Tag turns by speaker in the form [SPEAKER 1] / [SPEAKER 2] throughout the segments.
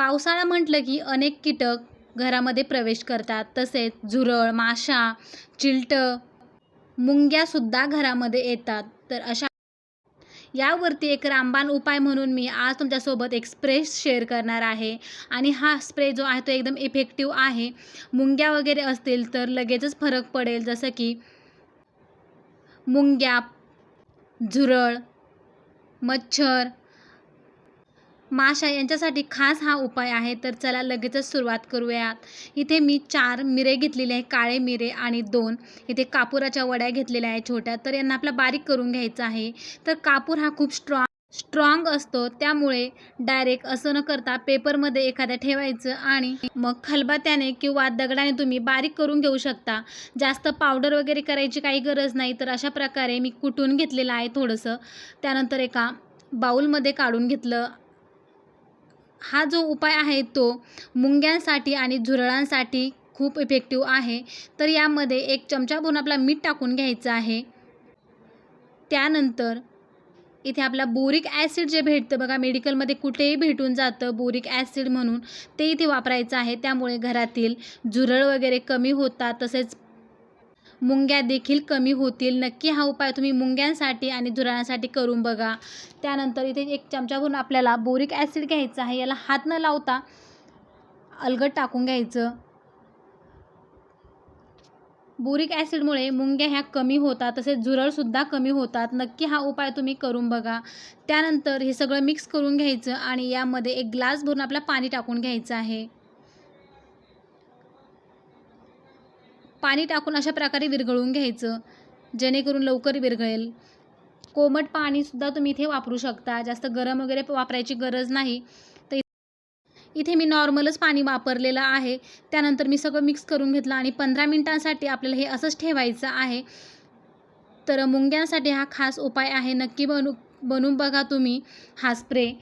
[SPEAKER 1] पावसाळा म्हटलं की अनेक कीटक घरामध्ये प्रवेश करतात. तसेच झुरळ माशा चिलटं मुंग्यासुद्धा घरामध्ये येतात. तर अशा यावरती एक रामबाण उपाय म्हणून मी आज तुमच्यासोबत एक स्प्रे शेअर करणार आहे. आणि हा स्प्रे जो आहे तो एकदम इफेक्टिव्ह आहे. मुंग्या वगैरे असतील तर लगेचच फरक पडेल. जसं की मुंग्या झुरळ मच्छर माशा यांच्यासाठी खास हा उपाय आहे. तर चला लगेचच सुरुवात करूयात. इथे मी चार मिरे घेतलेले आहे काळे मिरे आणि दोन. इथे कापुराच्या वड्या घेतलेल्या आहे छोट्या. तर यांना आपला बारीक करून घ्यायचा आहे. तर कापूर हा खूप स्ट्रॉंग स्ट्रॉंग असतो. त्यामुळे डायरेक्ट असं न करता पेपरमध्ये एखाद्या ठेवायचं आणि मग खलबात्याने किंवा दगडाने तुम्ही बारीक करून घेऊ शकता. जास्त पावडर वगैरे करायची काही गरज नाही. तर अशा प्रकारे मी कुटून घेतलेलं आहे थोडंसं. त्यानंतर एका बाऊलमध्ये काढून घेतलं. हा जो उपाय आहे तो मुंग्यांसाठी आणि झुरळांसाठी खूप इफेक्टिव्ह आहे. तर यामध्ये एक चमचाभरून आपला मीठ टाकून घ्यायचं आहे. त्यानंतर इथे आपला बोरिक ॲसिड जे भेटतं बघा मेडिकलमध्ये कुठेही भेटून जातं बोरिक ॲसिड म्हणून ते इथे वापरायचं आहे. त्यामुळे घरातील झुरळ वगैरे कमी होतात तसेच मुंग्या देखील कमी होतील. नक्की हा उपाय तुम्ही मुंग्यांसाठी आणि झुरळांसाठी करून बघा. त्यानंतर इथे एक चमचाभरून आपल्याला बोरिक ॲसिड घ्यायचं आहे. याला हात न लावता अलगट टाकून घ्यायचं. बोरिक ॲसिडमुळे मुंग्या ह्या कमी होतात तसेच झुरळसुद्धा कमी होतात. नक्की हा उपाय तुम्ही करून बघा. त्यानंतर हे सगळं मिक्स करून घ्यायचं आणि यामध्ये एक ग्लास भरून आपला पाणी टाकून घ्यायचं आहे. पाणी टाकून अशा प्रकारे विरघळून घ्यायचं. जेणेकरून लवकर विरघळेल. कोमट पाणीसुद्धा तुम्ही इथे वापरू शकता. जास्त गरम वगैरे वापरायची गरज नाही. तर इथे मी नॉर्मलच पाणी वापरलेलं आहे. त्यानंतर मी सगळं मिक्स करून घेतलं आणि पंधरा मिनटांसाठी आपल्याला हे असंच ठेवायचं आहे. तर मुंग्यांसाठी हा खास उपाय आहे. नक्की बनू बनवून बघा तुम्ही हा स्प्रे.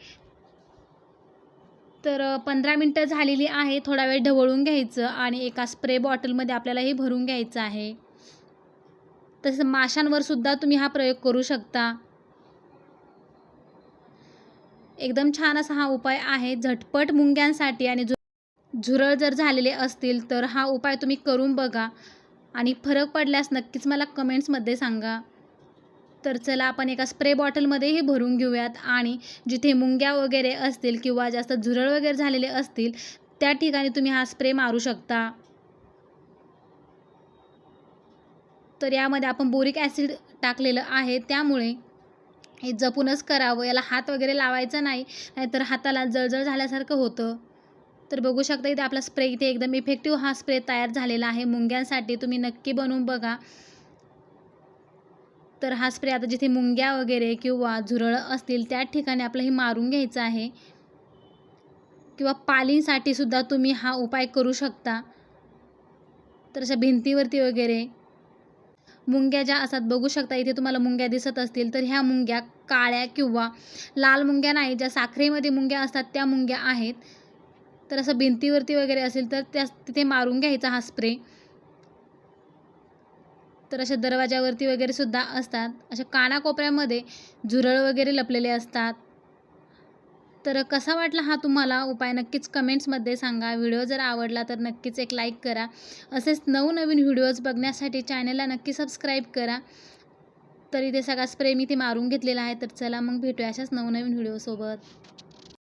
[SPEAKER 1] तर पंधरा मिनटं झालेली आहे. थोडा वेळ ढवळून घ्यायचं आणि एका स्प्रे बॉटलमध्ये आपल्याला हे भरून घ्यायचं आहे. तसं माशांवर सुद्धा तुम्ही हा प्रयोग करू शकता. एकदम छान असा हा उपाय आहे. झटपट मुंग्यांसाठी आणि झुरळ जर झालेले असतील तर हा उपाय तुम्ही करून बघा. आणि फरक पडल्यास नक्कीच मला कमेंट्समध्ये सांगा. तर चला आपण एका स्प्रे बॉटलमध्ये हे भरून घेऊयात. आणि जिथे मुंग्या वगैरे असतील किंवा जास्त झुरळ वगैरे झालेले असतील त्या ठिकाणी तुम्ही हा स्प्रे मारू शकता. तर यामध्ये आपण बोरिक ॲसिड टाकलेलं आहे. त्यामुळे हे जपूनच करावं. याला हात वगैरे लावायचा नाही नाहीतर हाताला जळजळ झाल्यासारखं होतं. तर बघू शकता इथे आपला स्प्रे इथे एकदम इफेक्टिव्ह हा स्प्रे तयार झालेला आहे. मुंग्यांसाठी तुम्ही नक्की बनवून बघा. तर हा स्प्रे आता जिथे मुंग्या वगैरे किंवा झुरळं असतील त्या ठिकाणी आपलं हे मारून घ्यायचं आहे. किंवा पालींसाठी सुद्धा तुम्ही हा उपाय करू शकता. तर अशा भिंतीवरती वगैरे मुंग्या ज्या असतात बघू शकता इथे तुम्हाला मुंग्या दिसत असतील तर ह्या मुंग्या काळ्या किंवा लाल मुंग्या नाही ज्या साखरेमध्ये मुंग्या असतात त्या मुंग्या आहेत. तर असं भिंतीवरती वगैरे असेल तर त्या तिथे मारून घ्यायचा हा स्प्रे. तर अशा दरवाजावरती वगैरे सुद्धा असतात. अशा कानाकोपऱ्यामध्ये झुरळ वगैरे लपलेले असतात. तर कसा वाटला हा तुम्हाला? उपाय नक्कीच कमेंट्समध्ये सांगा. व्हिडिओ जर आवडला तर नक्कीच एक लाईक करा. असेच नवनवीन व्हिडिओज बघण्यासाठी चॅनलला नक्की सबस्क्राईब करा. तर इथे सगळा स्प्रे मी ते मारून घेतलेला आहे. तर चला मग भेटूया अशाच नवनवीन व्हिडिओसोबत.